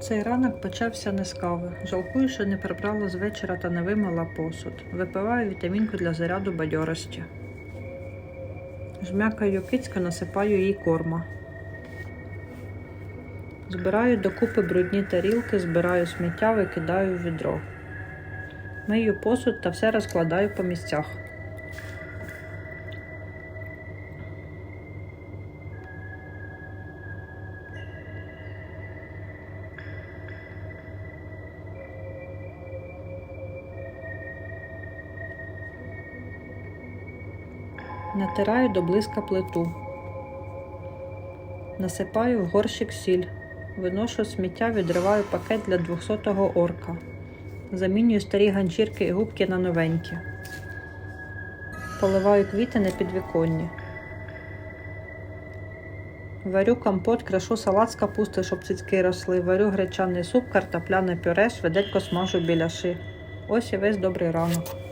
Цей ранок почався не з кави. Жалкую, що не прибрала з вечора та не вимила посуд. Випиваю вітамінку для заряду бадьорості. Жмякаю кицька, насипаю їй корма. Збираю докупи брудні тарілки, збираю сміття, викидаю в відро. Мию посуд та все розкладаю по місцях. Натираю до близька плиту. Насипаю в горщик сіль. Виношу сміття, відриваю пакет для 200-го орка. Замінюю старі ганчірки і губки на новенькі. Поливаю квіти на підвіконні. Варю компот, крашу салат з капусти, щоб цицьки росли. Варю гречаний суп, картопляне пюре, швиденько смажу біляши. Ось і весь добрий ранок.